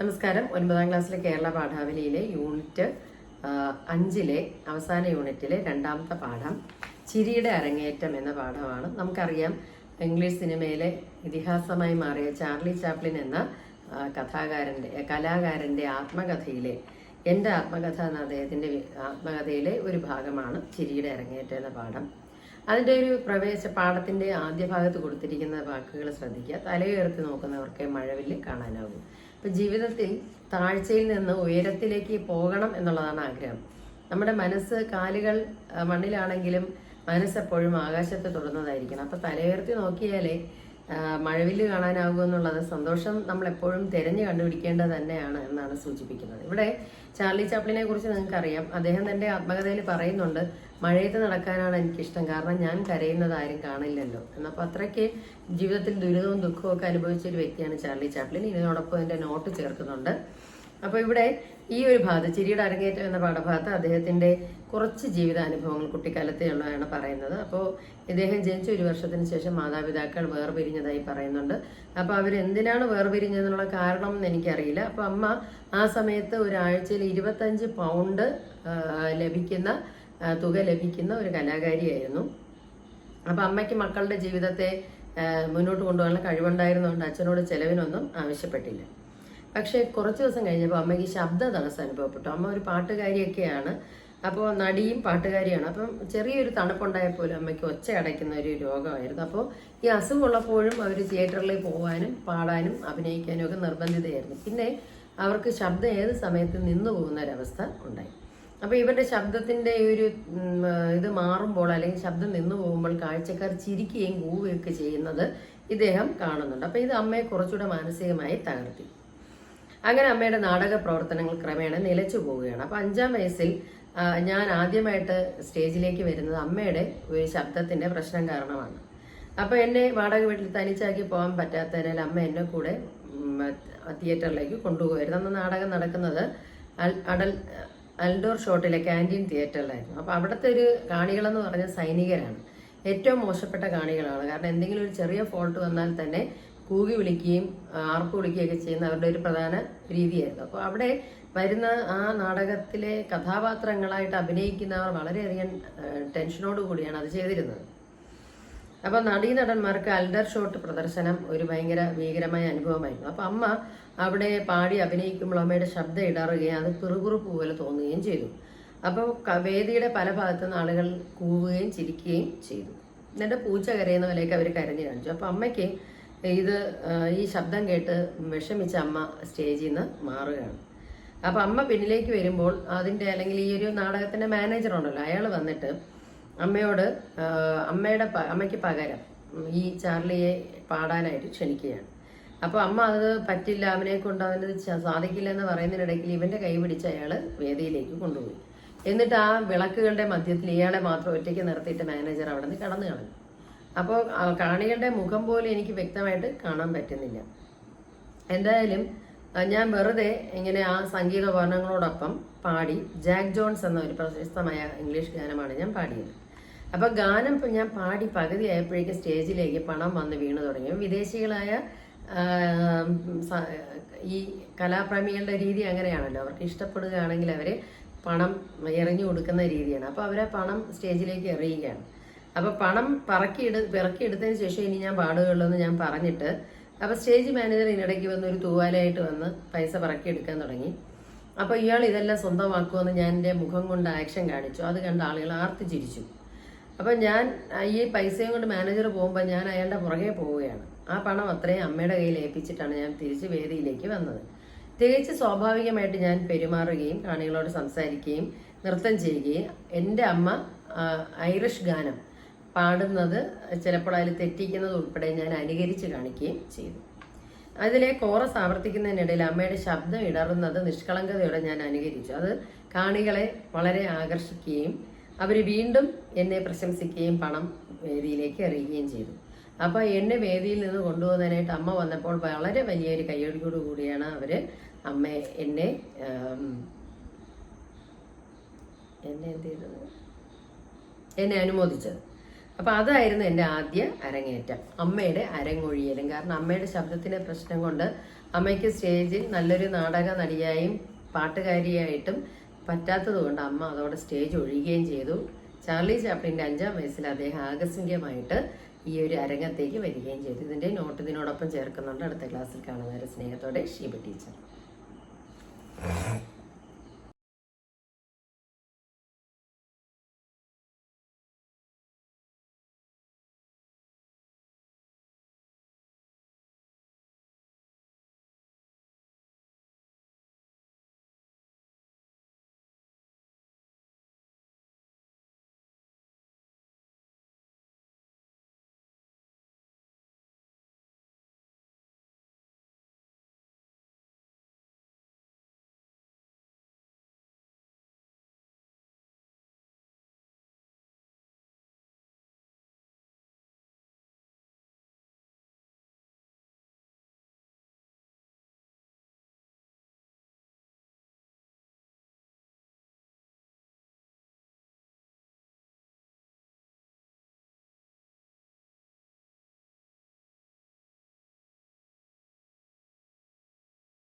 നമസ്കാരം. ഒൻപതാം ക്ലാസ്സിലെ കേരള പാഠാവലിയിലെ യൂണിറ്റ് അഞ്ചിലെ അവസാന യൂണിറ്റിലെ രണ്ടാമത്തെ പാഠം ചിരിയുടെ അരങ്ങേറ്റം എന്ന പാഠമാണ്. നമുക്കറിയാം ഇംഗ്ലീഷ് സിനിമയിലെ ഇതിഹാസമായി മാറിയ ചാർലി ചാപ്ലിൻ എന്ന കഥാകാരന്റെ കലാകാരന്റെ ആത്മകഥയിലെ എന്റെ ആത്മകഥ എന്ന അദ്ദേഹത്തിന്റെ ആത്മകഥയിലെ ഒരു ഭാഗമാണ് ചിരിയുടെ അരങ്ങേറ്റം എന്ന പാഠം. അതിന്റെ ഒരു പ്രവേശ പാഠത്തിന്റെ ആദ്യ ഭാഗത്ത് കൊടുത്തിരിക്കുന്ന വാക്കുകൾ ശ്രദ്ധിക്കുക. തലയുയർത്തി നോക്കുന്നവർക്ക് മഴവില്ല് കാണാനാകും ജീവിതത്തിൽ താഴ്ചയിൽ നിന്ന് ഉയരത്തിലേക്ക് പോകണം എന്നുള്ളതാണ് ആഗ്രഹം. നമ്മുടെ മനസ്സ് കാലുകൾ മണ്ണിലാണെങ്കിലും മനസ്സെപ്പോഴും ആകാശത്ത് തൊടുന്നതായിരിക്കണം. അപ്പം തലയുയർത്തി നോക്കിയാലേ ആ, മഴവില്ല് എന്നുള്ളത് സന്തോഷം നമ്മൾ എപ്പോഴും തിരഞ്ഞു കണ്ടുപിടിക്കേണ്ടത് തന്നെയാണ് എന്നാണ് സൂചിപ്പിക്കുന്നത്. ഇവിടെ ചാർലി ചാപ്ലിനെ കുറിച്ച് നിങ്ങൾക്കറിയാം. അദ്ദേഹം തന്റെ ആത്മകഥയിൽ പറയുന്നുണ്ട് മഴയത്ത് നടക്കാനാണ് എനിക്കിഷ്ടം. കാരണം ഞാൻ കരയുന്നത് ആരും കാണില്ലല്ലോ. എന്നപ്പോൾ അത്രയ്ക്ക് ജീവിതത്തിൽ ദുരിതവും ദുഃഖവും ഒക്കെ അനുഭവിച്ച ഒരു വ്യക്തിയാണ് ചാർലി ചാപ്ലിൻ. ഇതിനോടൊപ്പം എന്റെ നോട്ട് ചേർക്കുന്നുണ്ട്. അപ്പോൾ ഇവിടെ ഈ ഒരു ഭാഗത്ത് ചിരിയുടെ അരങ്ങേറ്റം എന്ന പാഠഭാഗത്ത് അദ്ദേഹത്തിന്റെ കുറച്ച് ജീവിതാനുഭവങ്ങൾ കുട്ടിക്കാലത്തെയുള്ളതാണ് പറയുന്നത്. അപ്പോൾ ഇദ്ദേഹം ജനിച്ച ഒരു വർഷത്തിന് ശേഷം മാതാപിതാക്കൾ വേർപിരിഞ്ഞതായി പറയുന്നുണ്ട്. അപ്പോൾ അവരെന്തിനാണ് വേർപിരിഞ്ഞതെന്നുള്ള കാരണം എന്ന് എനിക്കറിയില്ല. അപ്പോൾ അമ്മ ആ സമയത്ത് ഒരാഴ്ചയിൽ ഇരുപത്തഞ്ച് പൗണ്ട് ലഭിക്കുന്ന തുക ലഭിക്കുന്ന ഒരു കലാകാരിയായിരുന്നു. അപ്പോൾ അമ്മയ്ക്ക് മക്കളുടെ ജീവിതത്തെ മുന്നോട്ട് കൊണ്ടുപോകാനുള്ള കഴിവുണ്ടായിരുന്നുകൊണ്ട് അച്ഛനോട് ചെലവിനൊന്നും ആവശ്യപ്പെട്ടില്ല. പക്ഷേ കുറച്ച് ദിവസം കഴിഞ്ഞപ്പോൾ അമ്മയ്ക്ക് ശബ്ദ തടസ്സം അനുഭവപ്പെട്ടു. അമ്മ ഒരു പാട്ടുകാരിയൊക്കെയാണ്. അപ്പോൾ നടിയും പാട്ടുകാരിയാണ്. അപ്പം ചെറിയൊരു തണുപ്പുണ്ടായ പോലും അമ്മയ്ക്ക് ഒച്ച അടയ്ക്കുന്ന ഒരു രോഗമായിരുന്നു. അപ്പോൾ ഈ അസുഖമുള്ളപ്പോഴും അവർ തിയേറ്ററിൽ പോകാനും പാടാനും അഭിനയിക്കാനും ഒക്കെ നിർബന്ധിതയായിരുന്നു. പിന്നെ അവർക്ക് ശബ്ദം ഏത് സമയത്ത് നിന്നു പോകുന്ന ഒരവസ്ഥ ഉണ്ടായി. അപ്പോൾ ഇവരുടെ ശബ്ദത്തിന്റെ ഒരു ഇത് മാറുമ്പോൾ അല്ലെങ്കിൽ ശബ്ദം നിന്നു പോകുമ്പോൾ കാഴ്ചക്കാർ ചിരിക്കുകയും കൂവുകയൊക്കെ ചെയ്യുന്നത് ഇദ്ദേഹം കാണുന്നുണ്ട്. അപ്പോൾ ഇത് അമ്മയെ കുറച്ചുകൂടെ മാനസികമായി തകർത്തി. അങ്ങനെ അമ്മയുടെ നാടക പ്രവർത്തനങ്ങൾ ക്രമേണ നിലച്ചു പോവുകയാണ്. അപ്പൊ അഞ്ചാം വയസ്സിൽ ഞാൻ ആദ്യമായിട്ട് സ്റ്റേജിലേക്ക് വരുന്നത് അമ്മയുടെ ഒരു ശബ്ദത്തിന്റെ പ്രശ്നം കാരണമാണ്. അപ്പൊ എന്നെ വാടക വീട്ടിൽ തനിച്ചാക്കി പോകാൻ പറ്റാത്തതിനാൽ അമ്മ എന്നെ കൂടെ തിയേറ്ററിലേക്ക് കൊണ്ടുപോകുമായിരുന്നു അന്ന് നാടകം നടക്കുന്നത് അടൽ അൽഡോർ ഷോട്ടിലെ ക്യാന്റീൻ തിയേറ്ററിലായിരുന്നു. അപ്പോൾ അവിടുത്തെ ഒരു കാണികളെന്ന് പറഞ്ഞ സൈനികരാണ്. ഏറ്റവും മോശപ്പെട്ട കാണികളാണ്. കാരണം എന്തെങ്കിലും ഒരു ചെറിയ ഫോൾട്ട് വന്നാൽ തന്നെ കൂകി വിളിക്കുകയും ആർപ്പ് വിളിക്കുകയും വിളിക്കുകയൊക്കെ ചെയ്യുന്ന അവരുടെ ഒരു പ്രധാന രീതിയായിരുന്നു. അപ്പോൾ അവിടെ വരുന്ന ആ നാടകത്തിലെ കഥാപാത്രങ്ങളായിട്ട് അഭിനയിക്കുന്നവർ വളരെയധികം ടെൻഷനോട് കൂടിയാണ് അത് ചെയ്തിരുന്നത്. അപ്പൊ നടീനടന്മാർക്ക് അൽഡർ ഷോട്ട് പ്രദർശനം ഒരു ഭയങ്കര ഭീകരമായ അനുഭവമായിരുന്നു. അപ്പോൾ അമ്മ അവിടെ പാടി അഭിനയിക്കുമ്പോൾ അമ്മയുടെ ശബ്ദം ഇടറുകയും അത് പിറുപിറുപ്പ് പോലെ തോന്നുകയും ചെയ്തു. അപ്പോൾ വേദിയുടെ പല ഭാഗത്തുനിന്ന് ആളുകൾ കൂവുകയും ചിരിക്കുകയും ചെയ്തു. എന്നിട്ട് പൂച്ച കരയുന്ന പോലെയൊക്കെ അവർ കരഞ്ഞു കാണിച്ചു. അപ്പോൾ അമ്മയ്ക്ക് ഇത് ഈ ശബ്ദം കേട്ട് വിഷമിച്ച അമ്മ സ്റ്റേജിൽ നിന്ന് മാറുകയാണ്. അപ്പം അമ്മ പിന്നിലേക്ക് വരുമ്പോൾ അതിന്റെ അല്ലെങ്കിൽ ഈ ഒരു നാടകത്തിന്റെ മാനേജർ ഉണ്ടല്ലോ അയാൾ വന്നിട്ട് അമ്മയോട് അമ്മയുടെ അമ്മയ്ക്ക് പകരം ഈ ചാർലിയെ പാടാനായിട്ട് ക്ഷണിക്കുകയാണ്. അപ്പോൾ അമ്മ അത് പറ്റില്ല അവനെ കൊണ്ട് അവനത് സാധിക്കില്ല എന്ന് പറയുന്നതിനിടയ്ക്ക് ഇവന്റെ കൈ പിടിച്ച് അയാൾ വേദിയിലേക്ക് കൊണ്ടുപോയി. എന്നിട്ട് ആ വിളക്കുകളുടെ മധ്യത്തിൽ ഇയാളെ മാത്രം ഒറ്റയ്ക്ക് നിർത്തിയിട്ട് മാനേജർ അവിടെ നിന്ന് കടന്നു കളഞ്ഞു. അപ്പോൾ കാണികളുടെ മുഖം പോലും എനിക്ക് വ്യക്തമായിട്ട് കാണാൻ പറ്റുന്നില്ല. എന്തായാലും ഞാൻ വെറുതെ ഇങ്ങനെ ആ സംഗീത വർണങ്ങളോടൊപ്പം പാടി ജാക്ക് ജോൺസ് എന്ന ഒരു പ്രശസ്തമായ ഇംഗ്ലീഷ് ഗാനമാണ് ഞാൻ പാടിയത്. അപ്പോൾ ഗാനം ഞാൻ പാടി പകുതി ആയപ്പോഴേക്കും സ്റ്റേജിലേക്ക് പണം വന്ന് വീണു തുടങ്ങി. വിദേശികളായ ഈ കലാപ്രേമികളുടെ രീതി അങ്ങനെയാണല്ലോ. അവർക്ക് ഇഷ്ടപ്പെടുകയാണെങ്കിൽ അവർ പണം എറിഞ്ഞു കൊടുക്കുന്ന രീതിയാണ്. അപ്പോൾ അവരെ പണം സ്റ്റേജിലേക്ക് എറിയുകയാണ്. അപ്പൊ പണം പറക്കിയെടു പിറക്കിയെടുത്തതിന് ശേഷം ഇനി ഞാൻ പാടുകയുള്ളൂ എന്ന് ഞാൻ പറഞ്ഞിട്ട് അപ്പൊ സ്റ്റേജ് മാനേജർ ഇതിനിടയ്ക്ക് വന്ന് ഒരു തൂവാലയായിട്ട് വന്ന് പൈസ പറക്കിയെടുക്കാൻ തുടങ്ങി. അപ്പൊ ഇയാൾ ഇതെല്ലാം സ്വന്തമാക്കുമെന്ന് ഞാൻ എന്റെ മുഖം കൊണ്ട് ആക്ഷൻ കാണിച്ചു. അത് കണ്ട ആളുകൾ ആർത്തിച്ചിരിച്ചു അപ്പൊ ഞാൻ ഈ പൈസയും കൊണ്ട് മാനേജർ പോകുമ്പോൾ ഞാൻ അയാളുടെ പുറകെ പോവുകയാണ്. ആ പണം അത്രയും അമ്മയുടെ കയ്യിൽ ഏൽപ്പിച്ചിട്ടാണ് ഞാൻ തിരിച്ച് വേദിയിലേക്ക് വന്നത്. തികച്ച് സ്വാഭാവികമായിട്ട് ഞാൻ പെരുമാറുകയും കാണികളോട് സംസാരിക്കുകയും നൃത്തം ചെയ്യുകയും എന്റെ അമ്മ ഐറിഷ് ഗാനം പാടുന്നത് ചിലപ്പോൾ അതിൽ തെറ്റിക്കുന്നത് ഉൾപ്പെടെ ഞാൻ അനുകരിച്ച് കാണിക്കുകയും ചെയ്തു. അതിലെ കോറസ് ആവർത്തിക്കുന്നതിനിടയിൽ അമ്മയുടെ ശബ്ദം ഇടറുന്നത് നിഷ്കളങ്കതയോടെ ഞാൻ അനുകരിച്ചു. അത് കാണികളെ വളരെ ആകർഷിക്കുകയും അവർ വീണ്ടും എന്നെ പ്രശംസിക്കുകയും പണം വേദിയിലേക്ക് എറിയുകയും ചെയ്തു. അപ്പോൾ എന്നെ വേദിയിൽ നിന്ന് കൊണ്ടുപോകുന്നതിനായിട്ട് അമ്മ വന്നപ്പോൾ വളരെ വലിയൊരു കയ്യടിയോട് കൂടിയാണ് അവർ അമ്മ എന്നെ എന്നെ എന്ത് ചെയ്തത്? എന്നെ അനുമോദിച്ചത്. അപ്പൊ അതായിരുന്നു എന്റെ ആദ്യ അരങ്ങേറ്റം. അമ്മയുടെ അരങ്ങൊഴിയലും. കാരണം അമ്മയുടെ ശബ്ദത്തിന്റെ പ്രശ്നം കൊണ്ട് അമ്മയ്ക്ക് സ്റ്റേജിൽ നല്ലൊരു നാടക നടിയായും പാട്ടുകാരിയായിട്ടും പറ്റാത്തതുകൊണ്ട് അമ്മ അതോടെ സ്റ്റേജ് ഒഴിയുകയും ചെയ്തു. ചാർലി ചാപ്ലിന്റെ അഞ്ചാം വയസ്സിൽ അദ്ദേഹം ആകസ്മികമായിട്ട് ഈ ഒരു അരങ്ങത്തേക്ക് വരികയും ചെയ്തു. ഇതിന്റെ നോട്ട് ഇതിനോടൊപ്പം ചേർക്കുന്നുണ്ട് അടുത്ത ക്ലാസ്സിൽ കാണുന്നവരെ സ്നേഹത്തോടെ ഷീബ ടീച്ചർ.